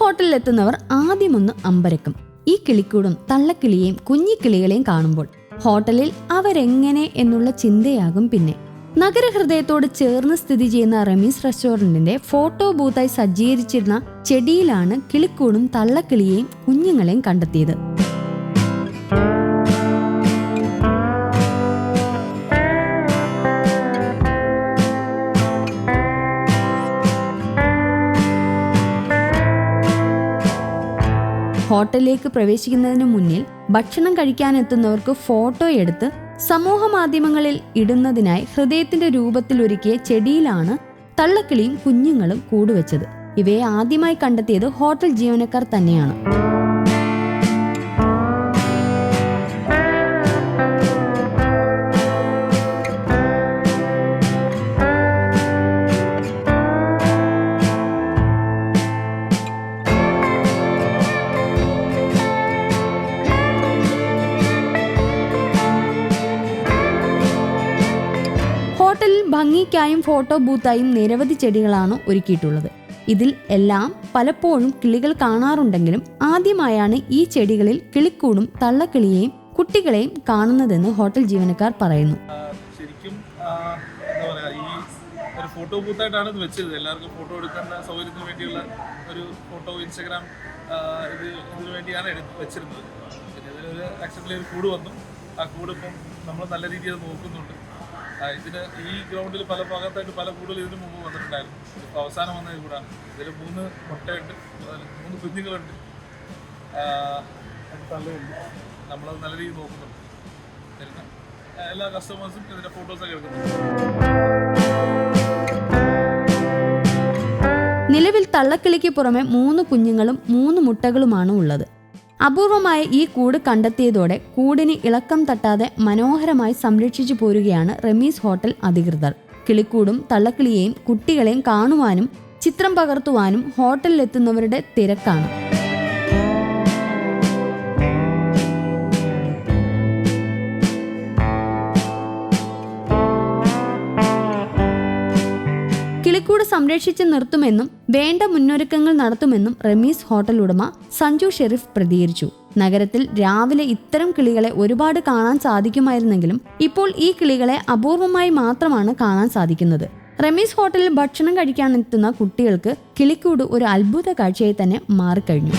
ഹോട്ടലിൽ എത്തുന്നവർ ആദ്യമൊന്ന് അമ്പരക്കും. ഈ കിളിക്കൂടും തള്ളക്കിളിയെയും കുഞ്ഞിക്കിളികളെയും കാണുമ്പോൾ ഹോട്ടലിൽ അവരെങ്ങനെ എന്നുള്ള ചിന്തയാകും പിന്നെ. നഗരഹൃദയത്തോട് ചേർന്ന് സ്ഥിതി ചെയ്യുന്ന റമീസ് റെസ്റ്റോറന്റിന്റെ ഫോട്ടോ ബൂത്തായി സജ്ജീകരിച്ചിരുന്ന ചെടിയിലാണ് കിളിക്കൂടും തള്ളക്കിളിയെയും കുഞ്ഞുങ്ങളെയും കണ്ടെത്തിയത്. ഹോട്ടലിലേക്ക് പ്രവേശിക്കുന്നതിന് മുന്നിൽ ഭക്ഷണം കഴിക്കാനെത്തുന്നവർക്ക് ഫോട്ടോ എടുത്ത് സമൂഹ മാധ്യമങ്ങളിൽ ഇടുന്നതിനായി ഹൃദയത്തിന്റെ രൂപത്തിൽ ഒരുക്കിയ ചെടിയിലാണ് തള്ളക്കിളിയും കുഞ്ഞുങ്ങളും കൂടുവച്ചത്. ഇവയെ ആദ്യമായി കണ്ടെത്തിയത് ഹോട്ടൽ ജീവനക്കാർ തന്നെയാണ്. ഹോട്ടലിൽ ഭംഗിക്കായും ഫോട്ടോ ബൂത്തായും നിരവധി ചെടികളാണ് ഒരുക്കിയിട്ടുള്ളത്. ഇതിൽ എല്ലാം പലപ്പോഴും കിളികൾ കാണാറുണ്ടെങ്കിലും ആദ്യമായാണ് ഈ ചെടികളിൽ കിളിക്കൂടും തള്ളക്കിളിയെയും കുട്ടികളെയും കാണുന്നതെന്ന് ഹോട്ടൽ ജീവനക്കാർ പറയുന്നു. ശരിക്കും എന്താ പറയാ ഈ ഒരു ഫോട്ടോ ബൂത്തായിട്ടാണ് ഇത് വെച്ചത്. എല്ലാവർക്കും ഫോട്ടോ എടുക്കേണ്ട സൗകര്യത്തിന് വേണ്ടിയുള്ള ഒരു ഫോട്ടോ ഇൻസ്റ്റഗ്രാം ഇത് ഇതിനു വേണ്ടിയാണ് എടുത്ത് വെച്ചിരുന്നത്. പിന്നെ ഇതിനൊരു ആക്സിഡന്റിൽ ഒരു കൂട് വന്നു. ആ കൂട് ഇപ്പം നമ്മൾ നല്ല രീതിയിൽ നോക്കുന്നുണ്ട്. ഇതിന് ഈ ഗ്രൗണ്ടിൽ പല ഭാഗത്തായിട്ട് പല കൂടുതൽ ഇതിന് മുമ്പ് വന്നിട്ടുണ്ടായിരുന്നു. ഇപ്പോൾ അവസാനം വന്ന കൂടാണ്. ഇതിൽ മൂന്ന് മുട്ടയുണ്ട് മൂന്ന് കുഞ്ഞുങ്ങളുണ്ട്. നമ്മളത് നല്ല രീതിയിൽ നോക്കുന്നുണ്ട്. തരുന്ന എല്ലാ കസ്റ്റമേഴ്സും ഇതിന്റെ ഫോട്ടോസൊക്കെ എടുക്കുന്നുണ്ട്. നിലവിൽ തള്ളക്കിളിക്ക് പുറമെ മൂന്ന് കുഞ്ഞുങ്ങളും മൂന്ന് മുട്ടകളുമാണ് ഉള്ളത്. അപൂർവമായ ഈ കൂട് കണ്ടെത്തിയതോടെ കൂടിന് ഇളക്കം തട്ടാതെ മനോഹരമായി സംരക്ഷിച്ചു പോരുകയാണ് റമീസ് ഹോട്ടൽ അധികൃതർ. കിളിക്കൂടും തള്ളക്കിളിയെയും കുട്ടികളെയും കാണുവാനും ചിത്രം പകർത്തുവാനും ഹോട്ടലിലെത്തുന്നവരുടെ തിരക്കാണ്. കിളിക്കൂട് സംരക്ഷിച്ച് നിർത്തുമെന്നും വേണ്ട മുന്നൊരുക്കങ്ങൾ നടത്തുമെന്നും റമീസ് ഹോട്ടൽ ഉടമ സഞ്ജു ഷെരീഫ് പ്രതികരിച്ചു. നഗരത്തിൽ രാവിലെ ഇത്തരം കിളികളെ ഒരുപാട് കാണാൻ സാധിക്കുമായിരുന്നെങ്കിലും ഇപ്പോൾ ഈ കിളികളെ അപൂർവമായി മാത്രമാണ് കാണാൻ സാധിക്കുന്നത്. റമീസ് ഹോട്ടലിൽ ഭക്ഷണം കഴിക്കാനെത്തുന്ന കുട്ടികൾക്ക് കിളിക്കൂട് ഒരു അത്ഭുത കാഴ്ചയായി തന്നെ മാറിക്കഴിഞ്ഞു.